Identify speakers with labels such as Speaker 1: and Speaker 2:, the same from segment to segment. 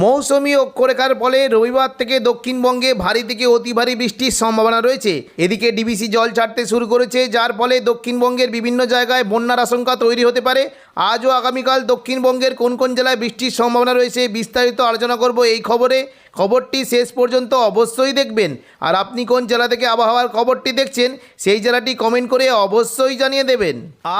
Speaker 1: মৌসুমি অক্ষরেখার ফলে রবিবার থেকে দক্ষিণবঙ্গে ভারী থেকে অতি ভারী বৃষ্টির সম্ভাবনা রয়েছে। এদিকে ডিবিসি জল ছাড়তে শুরু করেছে, যার ফলে দক্ষিণবঙ্গের বিভিন্ন জায়গায় বন্যার আশঙ্কা তৈরি হতে পারে। আজ ও আগামীকাল দক্ষিণবঙ্গের কোন কোন জেলায় বৃষ্টির সম্ভাবনা রয়েছে বিস্তারিত আলোচনা করব এই খবরে। খবরটি শেষ পর্যন্ত অবশ্যই দেখবেন। আর আপনি কোন জেলা থেকে আবহাওয়ার খবরটি দেখছেন, সেই জেলাটি কমেন্ট করে অবশ্যই জানিয়ে দেবেন।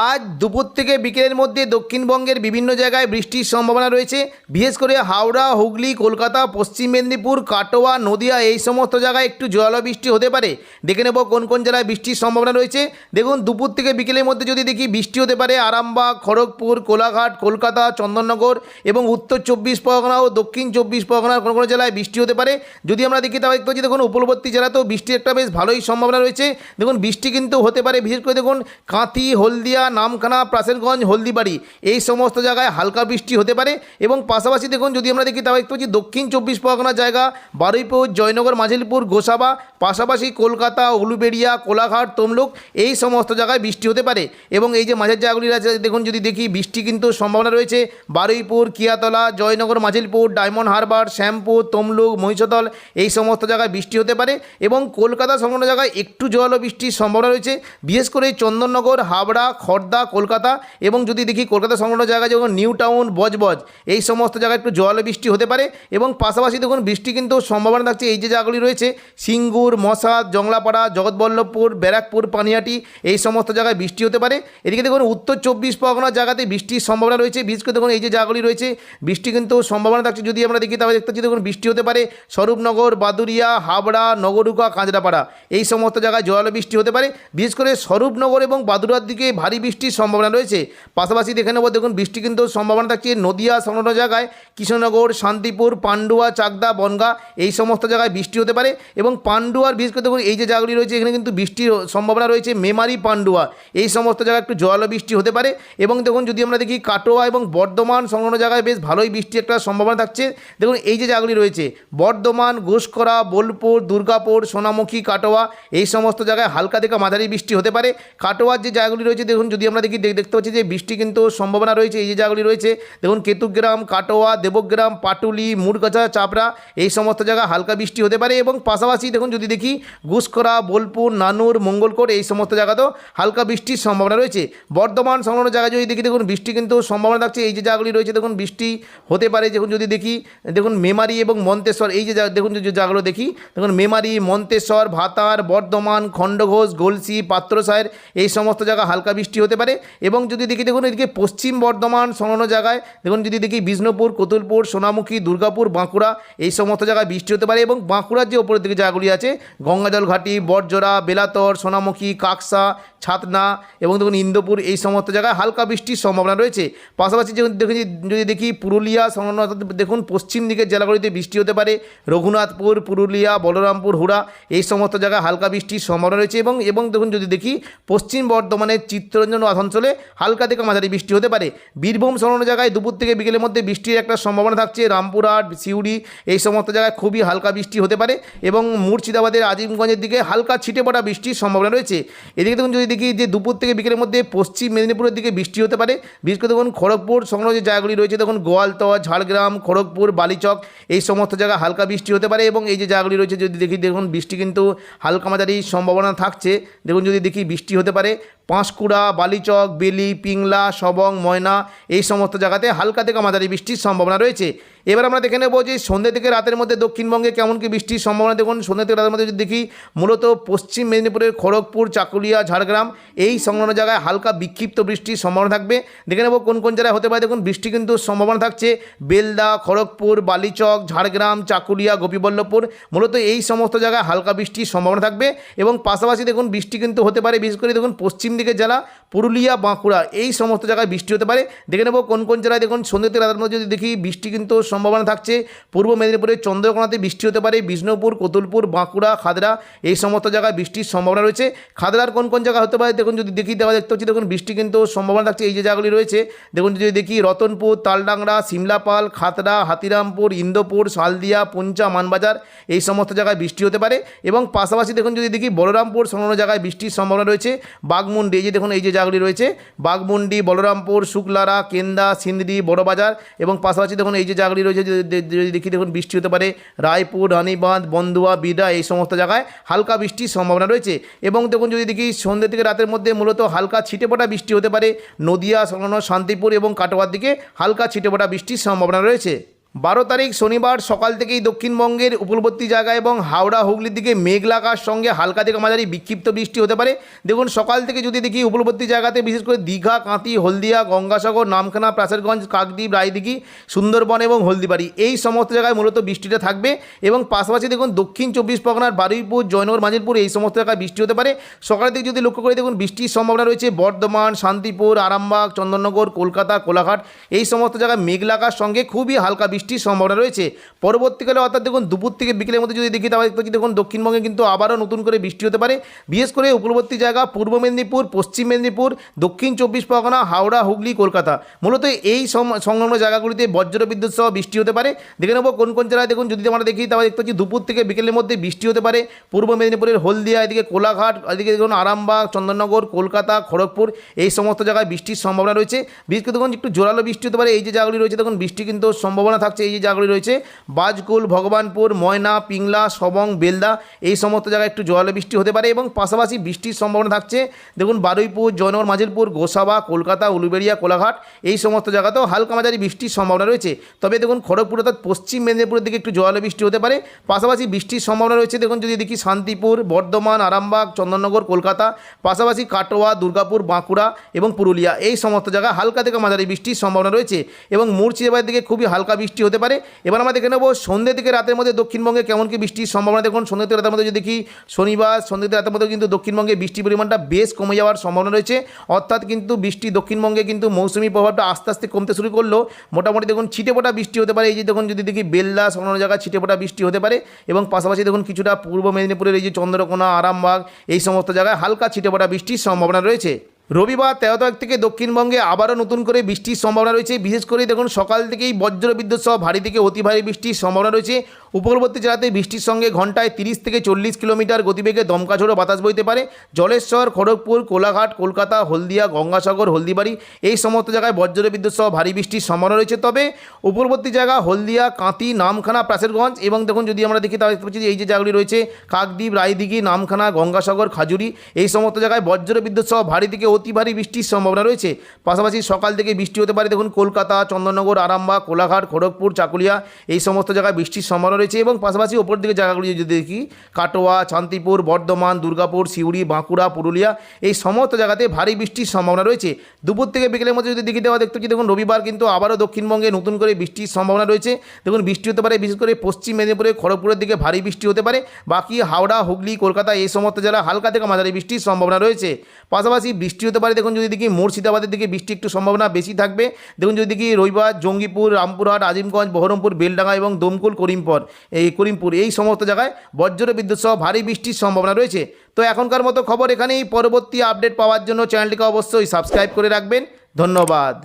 Speaker 1: আজ দুপুর থেকে বিকেলের মধ্যে দক্ষিণবঙ্গের বিভিন্ন জায়গায় বৃষ্টির সম্ভাবনা রয়েছে, বিশেষ করে হাওড়া হুগলি, কলকাতা, পশ্চিম মেদিনীপুর, কাটোয়া, নদিয়া এই সমস্ত জায়গায় একটু জল বৃষ্টি হতে পারে। দেখে নেব কোন কোন জেলায় বৃষ্টির সম্ভাবনা রয়েছে। দেখুন, দুপুর থেকে বিকেলের মধ্যে যদি দেখি বৃষ্টি হতে পারে আরামবাগ, খড়গপুর, কোলাঘাট, কলকাতা, চন্দননগর এবং উত্তর চব্বিশ পরগনা ও দক্ষিণ চব্বিশ পরগনার কোনো কোনো জেলায় বৃষ্টি হতে পারে। যদি আমরা দেখি তাহলে দেখতে পাচ্ছি, দেখুন উপকূলবর্তী জেলাতেও বৃষ্টির একটা বেশ ভালোই সম্ভাবনা রয়েছে। দেখুন, বৃষ্টি কিন্তু হতে পারে, বিশেষ করে দেখুন, কাঁথি, হলদিয়া, নামখানা, প্রাসেনগঞ্জ, হলদিবাড়ি এই সমস্ত জায়গায় হালকা বৃষ্টি হতে পারে। এবং পাশাপাশি দেখুন, যদি আমরা দেখি তাহলে দেখতে পাচ্ছি দক্ষিণ চব্বিশ পরগনা জায়গা, বারুইপুর, জয়নগর, মাঝিলপুর, গোসাবা, পাশাপাশি কলকাতা, উলুবেড়িয়া, কোলাঘাট, তমলুক, এই সমস্ত জায়গায় বৃষ্টি হতে পারে। এবং এই যে মাঝের জায়গাগুলি আছে দেখুন যদি দেখি, বৃষ্টি কিন্তু সম্ভাবনা রয়েছে। বারুইপুর, কিয়াতলা, জয়নগর, মাঝিলপুর, ডায়মন্ড হারবার, শ্যামপুর, তমলুক, মহিষদল, এই সমস্ত জায়গায় বৃষ্টি হতে পারে। এবং কলকাতা সংলগ্ন জায়গায় একটু জল বৃষ্টির সম্ভাবনা রয়েছে। বিশেষ করে চন্দননগর, হাবড়া, খর্দা, কলকাতা এবং যদি দেখি, কলকাতা সংলগ্ন জায়গায় যেমন নিউ টাউন বজবজ, এই সমস্ত জায়গায় একটু জল বৃষ্টি হতে পারে এবং পাশাপাশি দেখুন বৃষ্টি কিন্তু সম্ভাবনা থাকছে। এই যে জায়গাগুলি রয়েছে, সিঙ্গুর, মশাদ জংলাপাড়া জগৎবল্লভপুর, ব্যারাকপুর পানিহাটি এই সমস্ত জায়গায় বৃষ্টি হতে পারে। এদিকে দেখুন উত্তর চব্বিশ পরগনার জায়গাতে বৃষ্টির সম্ভাবনা রয়েছে। বিশেষ করে দেখুন এই যে জায়গাগুলি রয়েছে, বৃষ্টি কিন্তু সম্ভাবনা থাকছে যদি আমরা দেখি, তাহলে দেখতে দেখুন বৃষ্টি হতে পারে। স্বরূপনগর, বাদুরিয়া, হাবড়া, নগরুকা, কাঁচরাপাড়া, এই সমস্ত জায়গায় জল বৃষ্টি হতে পারে। বিশেষ করে স্বরূপনগর এবং বাদুরার দিকে ভারী বৃষ্টির সম্ভাবনা রয়েছে। পাশাপাশি দেখে নেব, দেখুন বৃষ্টি কিন্তু সম্ভাবনা থাকছে নদিয়া সংলগ্ন জায়গায়। কৃষ্ণনগর শান্তিপুর, পান্ডুয়া, চাকদা, বনগা এই সমস্ত জায়গায় বৃষ্টি হতে পারে এবং পান্ডুয়ার বিশেষ করে দেখুন, এই যে জায়গাগুলি রয়েছে, এখানে কিন্তু বৃষ্টির সম্ভাবনা রয়েছে, মেমারি, পান্ডুয়া। এই সমস্ত জায়গায় একটু বৃষ্টি হতে পারে এবং দেখুন, যদি আমরা দেখি কাটোয়া এবং বর্ধমান সংলগ্ন জায়গায় বেশ ভালোই বৃষ্টি একটা সম্ভাবনা থাকছে। দেখুন, এই যে জায়গাগুলি রয়েছে, বর্ধমান ঘোষকরা বোলপুর, দুর্গাপুর, সোনামুখী, কাটোয়া, এই সমস্ত জায়গায় হালকা থেকে মাঝারি বৃষ্টি হতে পারে। কাটোয়ার যে জায়গাগুলি রয়েছে, দেখুন, যদি আমরা দেখি দেখতে পাচ্ছি যে বৃষ্টি কিন্তু সম্ভাবনা রয়েছে, এই যে জায়গাগুলি রয়েছে, দেখুন, কেতুগ্রাম, কাটোয়া, দেবগ্রাম পাটুলি মুরগাছা চাপড়া এই সমস্ত জায়গায় হালকা বৃষ্টি হতে পারে এবং পাশাপাশি দেখুন যদি দেখি ঘুষকরা বোলপুর, নানুর, মঙ্গলকোট এই সমস্ত জায়গাতেও হালকা বৃষ্টির সম্ভাবনা রয়েছে। বর্ধমান সংলগ্ন জায়গায় যদি দেখি দেখুন বৃষ্টি কিন্তু সম্ভাবনা থাকছে। এই যে জায়গাগুলি রয়েছে দেখুন বৃষ্টি হতে পারে। দেখুন যদি দেখি দেখুন মেমারি এবং মন্তেশ্বর এই যে জায়গা- দেখুন যে জায়গাগুলো দেখি দেখুন মেমারি, মন্তেশ্বর, ভাতার, বর্ধমান, খণ্ডঘোষ, গলসি পাত্রসায়ের এই সমস্ত জায়গা হালকা বৃষ্টি হতে পারে এবং যদি দেখি দেখুন এদিকে পশ্চিম বর্ধমান সংলগ্ন জায়গায় দেখুন যদি দেখি বিষ্ণুপুর, কতুলপুর, সোনামুখী দুর্গাপুর, বাঁকুড়া, এই সমস্ত জায়গায় বৃষ্টি হতে পারে এবং বাঁকুড়ার যে ওপরের দিকে জায়গাগুলি আছে, গঙ্গাজল ঘাটি, বটজোড়া, বেলাতর, সোনামুখী, কাকসা, ছাতনা এবং দেখুন ইন্দোপুর, এই সমস্ত জায়গায় হালকা বৃষ্টির সম্ভাবনা রয়েছে। পাশাপাশি যখন দেখি যদি দেখি পুরুলিয়া, সংলগ্ন দেখুন পশ্চিম দিকের জেলাগুলিতে বৃষ্টি হতে পারে। রঘুনাথপুর, পুরুলিয়া, বলরামপুর, হুড়া, এই সমস্ত জায়গায় হালকা বৃষ্টির সম্ভাবনা রয়েছে এবং এবং দেখুন যদি দেখি পশ্চিম বর্ধমানের চিত্তরঞ্জন আসানসোলে হালকা থেকে মাঝারি বৃষ্টি হতে পারে। বীরভূম, সংলগ্ন জায়গায় দুপুর থেকে বিকেলের মধ্যে বৃষ্টির একটা সম্ভাবনা থাকছে। রামপুরহাট, সিউড়ি এই সমস্ত জায়গায় খুবই হালকা বৃষ্টি হতে পারে এবং মুর্শিদাবাদের আজিমগঞ্জের দিকে হালকা ছিটে পড়া বৃষ্টির সম্ভাবনা রয়েছে। এদিকে দেখুন, যদি দেখি যে দুপুর থেকে বিকেলের মধ্যে পশ্চিম মেদিনীপুরের দিকে বৃষ্টি হতে পারে, বিশেষ করে দেখুন খড়গপুর সংলগ্ন যে জায়গাগুলি রয়েছে, দেখুন গোয়ালতোয়া, ঝাড়গ্রাম, খড়গপুর, বালিচক, এই সমস্ত জায়গায় হালকা বৃষ্টি হতে পারে এবং এই যে জায়গাগুলি রয়েছে, যদি দেখি দেখুন বৃষ্টি কিন্তু হালকা মাঝারি সম্ভাবনা থাকছে। দেখুন, যদি দেখি বৃষ্টি হতে পারে, পাঁশকুড়া, বালিচক, বেলি, পিংলা, সবং, ময়না, এই সমস্ত জায়গাতে হালকা থেকে মাঝারি বৃষ্টির সম্ভাবনা রয়েছে। এবার আমরা দেখে নেব যে সন্ধ্যে থেকে রাতের মধ্যে দক্ষিণবঙ্গে কেমন কি বৃষ্টির সম্ভাবনা। দেখুন, সন্ধ্যে থেকে রাতের মধ্যে যদি দেখি, মূলত পশ্চিম মেদিনীপুরের খড়গপুর, চাকুলিয়া, ঝাড়গ্রাম, এই সংলগ্ন জায়গায় হালকা বিক্ষিপ্ত বৃষ্টির সম্ভাবনা থাকবে। দেখে নেব কোন কোন জায়গায় হতে পারে। দেখুন, বৃষ্টি কিন্তু সম্ভাবনা থাকছে বেলদা, খড়গপুর, বালিচক, ঝাড়গ্রাম, চাকুলিয়া, গোপীবল্লভপুর। মূলত এই সমস্ত জায়গায় হালকা বৃষ্টির সম্ভাবনা থাকবে এবং পাশাপাশি দেখুন, বৃষ্টি কিন্তু হতে পারে, বিশেষ করে দেখুন, পশ্চিম দিকের জেলা পুরুলিয়া, বাঁকুড়া, এই সমস্ত জায়গায় বৃষ্টি হতে পারে। দেখে নেব কোন কোন জেলায় দেখুন, সন্ধ্যে থেকে রাতের মধ্যে যদি দেখি, বৃষ্টি কিন্তু সম্ভাবনা থাকছে। পূর্ব মেদিনীপুরের চন্দ্রকোনাতে বৃষ্টি হতে পারে, বিষ্ণুপুর, কোতুলপুর, বাঁকুড়া, খাদরা এই সমস্ত জায়গায় বৃষ্টির সম্ভাবনা রয়েছে। খাদরার কোন কোন জায়গা হতে পারে দেখুন যদি দেখি, দেওয়া দেখতে পাচ্ছি দেখুন বৃষ্টি কিন্তু সম্ভাবনা থাকছে এই যে জায়গাগুলি রয়েছে। দেখুন যদি দেখি রতনপুর, তালডাংরা, সিমলাপাল, খাতরা, হাতিরামপুর, ইন্দোপুর, শালদিয়া, পুঞ্চা, মানবাজার এই সমস্ত জায়গায় বৃষ্টি হতে পারে এবং পাশাপাশি দেখুন যদি দেখি বলরামপুর সংলগ্ন জায়গায় বৃষ্টির সম্ভাবনা রয়েছে। বাঘমুন্ডি এই যে দেখুন এই যে জায়গাগুলি রয়েছে। বাঘমুন্ডি, বলরামপুর, শুক্লারা, কেন্দা, সিন্দি, বড়বাজার এবং পাশাপাশি দেখুন এই যে জায়গাগুলি রয়েছে যদি দেখি দেখুন, বৃষ্টি হতে পারে, রায়পুর, রানীবাঁধ বন্দুয়া বিদা এই সমস্ত জায়গায় হালকা বৃষ্টির সম্ভাবনা রয়েছে। এবং দেখুন, যদি দেখি সন্ধ্যে থেকে রাতের মধ্যে মূলত হালকা ছিটে ছিটেফোঁটা বৃষ্টি হতে পারে, নদিয়া সংলগ্ন শান্তিপুর এবং কাটোয়ার দিকে হালকা ছিটেফোঁটা বৃষ্টির সম্ভাবনা রয়েছে। বারো তারিখ শনিবার সকাল থেকেই দক্ষিণবঙ্গের উপকূলবর্তী জায়গা এবং হাওড়া হুগলির দিকে মেঘলা আকাশ সঙ্গে হালকা থেকে মাঝারি বিক্ষিপ্ত বৃষ্টি হতে পারে। দেখুন, সকাল থেকে যদি দেখি উপকূলবর্তী জায়গাতে, বিশেষ করে দীঘা কাঁতি হলদিয়া, গঙ্গাসাগর, নামখানা প্রাচেরগঞ্জ কাকদ্বীপ, রায়দিঘি, সুন্দরবন এবং হলদিবাড়ি, এই সমস্ত জায়গায় মূলত বৃষ্টিটা থাকবে। এবং পাশাপাশি দেখুন, দক্ষিণ চব্বিশ পরগনার বারুইপুর, জয়নগর মাজিরপুর এই সমস্ত জায়গায় বৃষ্টি হতে পারে। সকালের দিকে যদি লক্ষ্য করে, দেখুন, বৃষ্টির সম্ভাবনা রয়েছে বর্ধমান, শান্তিপুর, আরামবাগ, চন্দননগর, কলকাতা, কোলাঘাট, এই সমস্ত জায়গায় মেঘলা আকাশ সঙ্গে খুবই হালকা বৃষ্টির সম্ভাবনা রয়েছে। পরবর্তীকালে অর্থাৎ দেখুন, দুপুর থেকে বিকেলের মধ্যে যদি দেখি, তাহলে পাচ্ছি দেখুন, দক্ষিণবঙ্গে কিন্তু আবারও নতুন করে বৃষ্টি হতে পারে। বিশেষ করে উপকূলবর্তী জায়গা পূর্ব মেদিনীপুর, পশ্চিম মেদিনীপুর, দক্ষিণ চব্বিশ পরগনা, হাওড়া, হুগলি, কলকাতা। মূলত এই সংলগ্ন জায়গাগুলিতে বজ্র বিদ্যুৎ সহ বৃষ্টি হতে পারে। দেখে নেব কোন কোন জেলায় দেখুন, যদি আমরা দেখি, তাহলে দেখতে পাচ্ছি দুপুর থেকে বিকেলের মধ্যে বৃষ্টি হতে পারে। পূর্ব মেদিনীপুরের হলদিয়া, এদিকে কোলাঘাট, এদিকে দেখুন আরামবাগ, চন্দননগর, কলকাতা, খড়গপুর, এই সমস্ত জায়গায় বৃষ্টির সম্ভাবনা রয়েছে। বিশেষ করে দেখুন, একটু জোরালো বৃষ্টি হতে পারে। এই যে জায়গাগুলি রয়েছে, দেখুন, বৃষ্টি কিন্তু সম্ভাবনা থাকছে, এই যে জায়গাগুলি রয়েছে, বাজকুল, ভগবানপুর, ময়না, পিংলা, সবং, বেলদা, এই সমস্ত জায়গায় একটু জল বৃষ্টি হতে পারে এবং পাশাপাশি বৃষ্টির সম্ভাবনা থাকছে। দেখুন, বারুইপুর, জয়নগর মাঝিরপুর গোসাবা, কলকাতা, উলুবেড়িয়া, কোলাঘাট, এই সমস্ত জায়গাতেও হালকা মাঝারি বৃষ্টির সম্ভাবনা রয়েছে। তবে দেখুন, খড়গপুর অর্থাৎ পশ্চিম মেদিনীপুরের দিকে একটু জল বৃষ্টি হতে পারে। পাশাপাশি বৃষ্টির সম্ভাবনা রয়েছে, দেখুন, যদি দেখি শান্তিপুর, বর্ধমান, আরামবাগ, চন্দননগর, কলকাতা, পাশাপাশি কাটোয়া, দুর্গাপুর, বাঁকুড়া এবং পুরুলিয়া, এই সমস্ত জায়গায় হালকা থেকে মাঝারি বৃষ্টির সম্ভাবনা রয়েছে এবং মুর্শিদাবাদের দিকে খুবই হালকা বৃষ্টি হতে পারে। এবার আমরা দেখে নেব সন্ধ্যে থেকে রাতের মধ্যে দক্ষিণবঙ্গে কেমন কি বৃষ্টির সম্ভাবনা। দেখুন সন্ধ্যে থেকে রাতের মধ্যে যদি দেখি শনিবার সন্ধ্যে থেকে রাতের মধ্যে কিন্তু দক্ষিণবঙ্গে বৃষ্টির পরিমাণটা বেশ কমে যাওয়ার সম্ভাবনা রয়েছে। অর্থাৎ কিন্তু বৃষ্টি দক্ষিণবঙ্গে কিন্তু মৌসুমি প্রভাবটা আস্তে আস্তে কমতে শুরু করল। মোটামুটি দেখুন ছিটেফোঁটা বৃষ্টি হতে পারে। এই যে দেখুন, যদি দেখি বেল্লা সংলগ্ন জায়গায় ছিটেফোঁটা বৃষ্টি হতে পারে। এবং পাশাপাশি দেখুন, কিছুটা পূর্ব মেদিনীপুরের এই যে চন্দ্রকোনা, আরামবাগ, এই সমস্ত জায়গায় হালকা ছিটেফোঁটা বৃষ্টির সম্ভাবনা রয়েছে। রবিবার তেরো তারিখ থেকে দক্ষিণবঙ্গে আবারও নতুন করে বৃষ্টির সম্ভাবনা রয়েছে। বিশেষ করে দেখুন, সকাল থেকেই বজ্র বিদ্যুৎ সহ ভারী থেকে অতি ভারী বৃষ্টির সম্ভাবনা রয়েছে। উপকূলবর্তী জেলাতে বৃষ্টির সঙ্গে ঘন্টায় তিরিশ থেকে চল্লিশ কিলোমিটার গতিবেগে দমকা ঝোড়ো বাতাস বইতে পারে। জলেশ্বর, খড়গপুর, কোলাঘাট, কলকাতা, হলদিয়া, গঙ্গাসাগর, হলদিবাড়ি এই সমস্ত জায়গায় বজ্র বিদ্যুৎ সহ ভারী বৃষ্টির সম্ভাবনা রয়েছে। তবে উপকূলবর্তী জায়গা হলদিয়া কাঁতি নামখানা প্রাচেরগঞ্জ এবং দেখুন যদি আমরা দেখি তাহলে পাচ্ছি এই যে জায়গাগুলি রয়েছে, কাকদ্বীপ, রায়দিঘি, নামখানা, গঙ্গাসাগর, খাজুরি এই সমস্ত জায়গায় বজ্র বিদ্যুৎ সহ ভারী থেকে অতি ভারী বৃষ্টির সম্ভাবনা রয়েছে। পাশাপাশি সকাল থেকে বৃষ্টি হতে পারে। দেখুন কলকাতা চন্দননগর আরামবাগ, কোলাঘাট, খড়গপুর, চাকুলিয়া এই সমস্ত জায়গায় বৃষ্টির সম্ভাবনা রয়েছে এবং পাশাপাশি ওপর দিকে জায়গাগুলি যদি দেখি, কাটোয়া, শান্তিপুর, বর্ধমান, দুর্গাপুর, সিউড়ি, বাঁকুড়া, পুরুলিয়া, এই সমস্ত জায়গাতে ভারী বৃষ্টির সম্ভাবনা রয়েছে। দুপুর থেকে বিকেলের মধ্যে যদি দেখি দেওয়া, দেখতে দেখুন রবিবার কিন্তু আবারও দক্ষিণবঙ্গে নতুন করে বৃষ্টির সম্ভাবনা রয়েছে। দেখুন বৃষ্টি হতে পারে, বিশেষ করে পশ্চিম মেদিনীপুরে খড়গপুরের দিকে ভারী বৃষ্টি হতে পারে। বাকি হাওড়া, হুগলি, কলকাতা এই সমস্ত জেলা হালকা থেকে মাঝারি বৃষ্টির সম্ভাবনা রয়েছে। পাশাপাশি বৃষ্টি হতে পারে, দেখুন যদি দেখি মুর্শিদাবাদের দিকে বৃষ্টি একটু সম্ভাবনা বেশি থাকবে। দেখুন যদি দেখি রবিবার, জঙ্গিপুর, রামপুরহাট, আজিমগঞ্জ, বহরমপুর, বেলডাঙ্গা এবং দমকুল, করিমপুর। এই করিমপুর, এই সমস্ত জায়গায় বজ্র বিদ্যুৎ সহ ভারী বৃষ্টির সম্ভাবনা রয়েছে। তো এখনকার মতো খবর এখানেই। পরবর্তী আপডেট পাওয়ার জন্য চ্যানেলটিকে অবশ্যই সাবস্ক্রাইব করে রাখবেন। ধন্যবাদ।